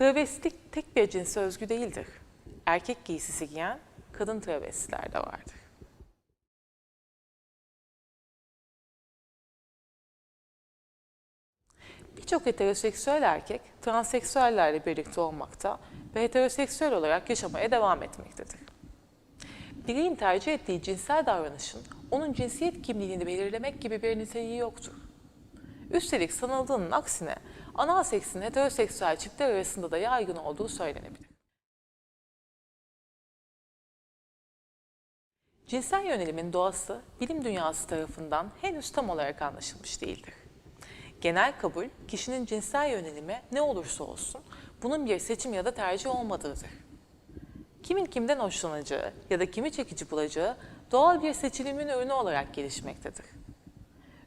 Travestilik tek bir cinse özgü değildir. Erkek giysisi giyen kadın travestiler de vardır. Birçok heteroseksüel erkek transseksüellerle birlikte olmakta ve heteroseksüel olarak yaşamaya devam etmektedir. Bireyin tercih ettiği cinsel davranışın onun cinsiyet kimliğini belirlemek gibi bir niteliği yoktur. Üstelik sanıldığının aksine anal seksin heteroseksüel çiftler arasında da yaygın olduğu söylenebilir. Cinsel yönelimin doğası bilim dünyası tarafından henüz tam olarak anlaşılmış değildir. Genel kabul, kişinin cinsel yönelimi ne olursa olsun bunun bir seçim ya da tercih olmadığıdır. Kimin kimden hoşlanacağı ya da kimi çekici bulacağı doğal bir seçilimin ürünü olarak gelişmektedir.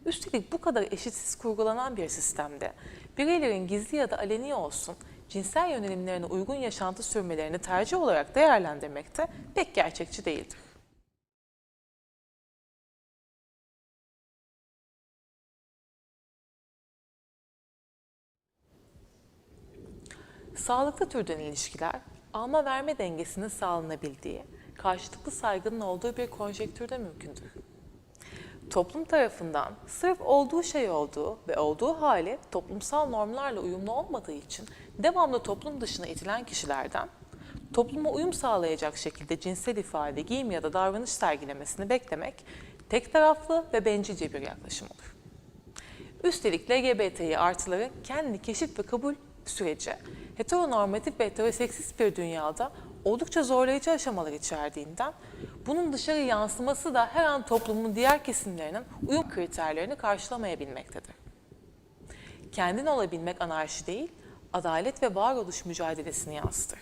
Üstelik bu kadar eşitsiz kurgulanan bir sistemde bireylerin gizli ya da aleni olsun cinsel yönelimlerine uygun yaşantı sürmelerini tercih olarak değerlendirmekte pek gerçekçi değildir. Sağlıklı türden ilişkiler, alma verme dengesinin sağlanabildiği, karşılıklı saygının olduğu bir konjektürde mümkündür. Toplum tarafından sırf olduğu şey olduğu ve olduğu hali toplumsal normlarla uyumlu olmadığı için devamlı toplum dışına itilen kişilerden topluma uyum sağlayacak şekilde cinsel ifade, giyim ya da davranış sergilemesini beklemek tek taraflı ve bencilce bir yaklaşım olur. Üstelik LGBTİ artıların kendi keşif ve kabul süreci heteronormatif ve heteroseksist bir dünyada oldukça zorlayıcı aşamalar içerdiğinden bunun dışarı yansıması da her an toplumun diğer kesimlerinin uyum kriterlerini karşılamayabilmektedir. Kendin olabilmek anarşi değil, adalet ve varoluş mücadelesini yansıtır.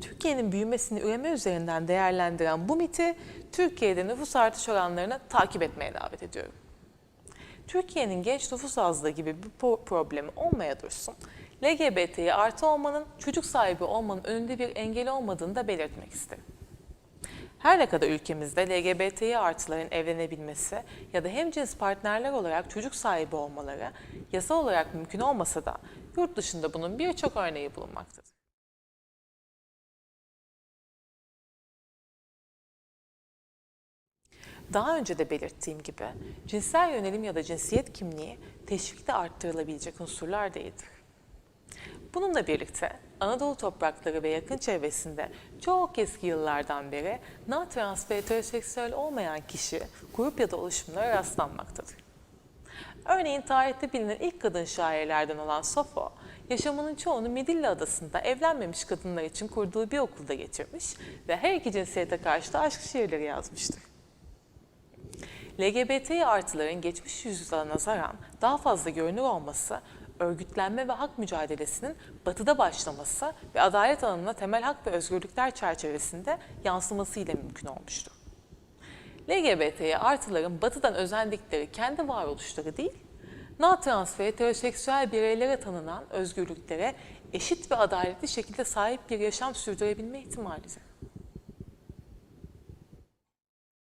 Türkiye'nin büyümesini üreme üzerinden değerlendiren bu miti Türkiye'de nüfus artış oranlarını takip etmeye davet ediyorum. Türkiye'nin genç nüfus azlığı gibi bir problemi olmaya dursun, LGBT'yi artı olmanın çocuk sahibi olmanın önünde bir engel olmadığını da belirtmek isterim. Her ne kadar ülkemizde LGBTİ artıların evlenebilmesi ya da hemcins partnerler olarak çocuk sahibi olmaları yasal olarak mümkün olmasa da yurt dışında bunun birçok örneği bulunmaktadır. Daha önce de belirttiğim gibi cinsel yönelim ya da cinsiyet kimliği teşvikte arttırılabilecek unsurlar değildir. Bununla birlikte Anadolu toprakları ve yakın çevresinde çok eski yıllardan beri na-trans ve heteroseksüel olmayan kişi, grup ya da oluşumlara rastlanmaktadır. Örneğin tarihte bilinen ilk kadın şairlerden olan Safo, yaşamının çoğunu Midilli Adası'nda evlenmemiş kadınlar için kurduğu bir okulda geçirmiş ve her iki cinsiyete karşı da aşk şiirleri yazmıştır. LGBT artıların geçmiş yüzyıla nazaran daha fazla görünür olması, örgütlenme ve hak mücadelesinin batıda başlaması ve adalet alanına temel hak ve özgürlükler çerçevesinde yansımasıyla mümkün olmuştur. LGBT artıların batıdan özendikleri kendi varoluşları değil, na-trans ve heteroseksüel bireylere tanınan özgürlüklere eşit ve adaletli şekilde sahip bir yaşam sürdürebilme ihtimalidir.